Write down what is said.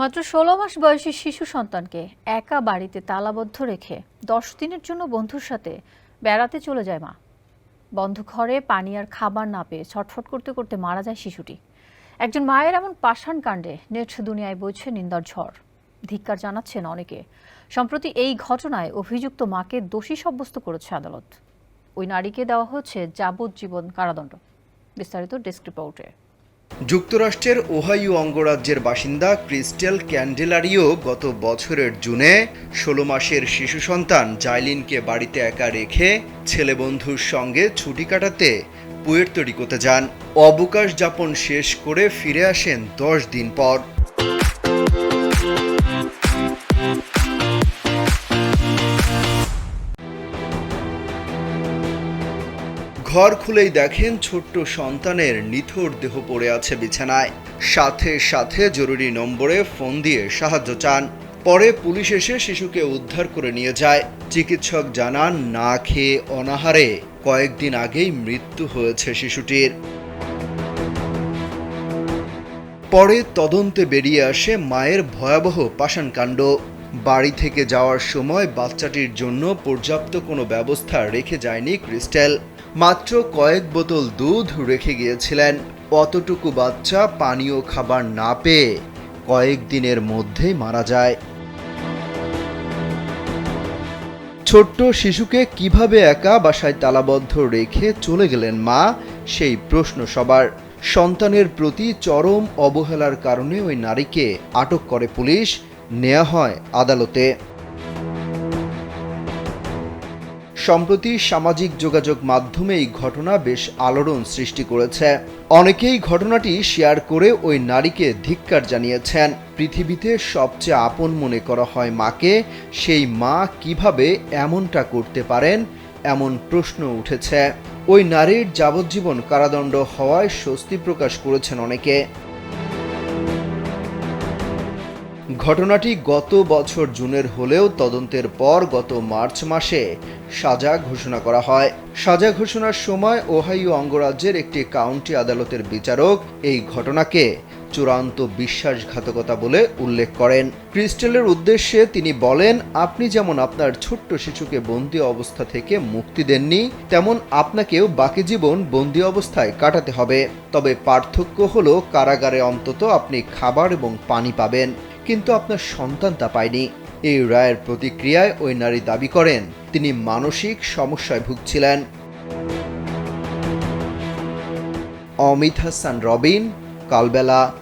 মাত্র ষোলো মাস বয়সী শিশু সন্তানকে একা বাড়িতে তালাবদ্ধ রেখে দশ দিনের জন্য বন্ধুর সাথে বেড়াতে চলে যায় মা। বন্ধ ঘরে পানি আর খাবার না পেয়ে ছটফট করতে করতে মারা যায় শিশুটি। একজন মায়ের এমন পাষাণ কাণ্ডে নেট দুনিয়ায় বইছে নিন্দার ঝড়। ধিক্কার জানাচ্ছেন অনেকে। সম্প্রতি এই ঘটনায় অভিযুক্ত মাকে দোষী সাব্যস্ত করেছে আদালত। ওই নারীকে দেওয়া হচ্ছে যাবজ্জীবন কারাদণ্ড। বিস্তারিত ডেস্ক রিপোর্টে। যুক্তরাষ্ট্রের ওহাইও অঙ্গরাজ্যের বাসিন্দা ক্রিস্টেল ক্যান্ডেলারিও গত বছরের জুনে ষোলো মাসের শিশু সন্তান জাইলিনকে বাড়িতে একা রেখে ছেলে বন্ধুর সঙ্গে ছুটি কাটাতে পুয়ের্তরিকোতে যান। অবকাশ যাপন শেষ করে ফিরে আসেন দশ দিন পর। ঘর খুলেই দেখেন ছোট্ট সন্তানের নিথর দেহ পড়ে আছে বিছানায়। সাথে সাথে জরুরি নম্বরে ফোন দিয়ে সাহায্য চান। পরে পুলিশ এসে শিশুকে উদ্ধার করে নিয়ে যায়। চিকিৎসক জানান, না খেয়ে অনাহারে। কয়েকদিন আগেই মৃত্যু হয়েছে শিশুটির। পরে তদন্তে বেরিয়ে আসে মায়ের ভয়াবহ পাষাণকাণ্ড। বাড়ি থেকে যাওয়ার সময় বাচ্চাটির জন্য পর্যাপ্ত কোনো ব্যবস্থা রেখে যায়নি ক্রিস্টেল। মাত্র কয়েক বোতল দুধ রেখে গিয়েছিলেন। অতটুকু বাচ্চা পানীয় খাবার না পেয়ে কয়েকদিনের মধ্যেই মারা যায়। ছোট্ট শিশুকে কীভাবে একা বাসায় তালাবদ্ধ রেখে চলে গেলেন মা? সেই প্রশ্ন সবার। সন্তানের প্রতি চরম অবহেলার কারণে ওই নারীকে আটক করে পুলিশ। নেওয়া হয় আদালতে। সম্প্রতি সামাজিক যোগাযোগ মাধ্যমে এই ঘটনা বেশ আলোড়ন সৃষ্টি করেছে। অনেকেই ঘটনাটি শেয়ার করে ওই নারীকে ধিক্কার জানিয়েছেন। পৃথিবীতে সবচেয়ে আপন মনে করা হয় মাকে। সেই মা কীভাবে এমনটা করতে পারেন? এমন প্রশ্ন উঠেছে। ওই নারীর যাবজ্জীবন কারাদণ্ড হওয়ায় স্বস্তি প্রকাশ করেছেন অনেকে। ঘটনাটি গত বছর জুনের হলেও তদন্তের পর গত মার্চ মাসে সাজা ঘোষণা করা হয়। সাজা ঘোষণার সময় ওহাইও অঙ্গরাজ্যের একটি কাউন্টি আদালতের বিচারক এই ঘটনাকে চূড়ান্ত বিশ্বাসঘাতকতা বলে উল্লেখ করেন। ক্রিস্টেলের উদ্দেশ্যে তিনি বলেন, আপনি যেমন আপনার ছোট্ট শিশুকে বন্দি অবস্থা থেকে মুক্তি দেননি, তেমন আপনাকেও বাকি জীবন বন্দি অবস্থায় কাটাতে হবে। তবে পার্থক্য হলো, কারাগারে অন্তত আপনি খাবার এবং পানি পাবেন। কিন্তু আপনার সন্তান তা পায়নি। এই রায়ের প্রতিক্রিয়ায় ওই নারী দাবি করেন, তিনি মানসিক সমস্যায় ভুগছিলেন। অমিত হাসান, রবিন, কালবেলা।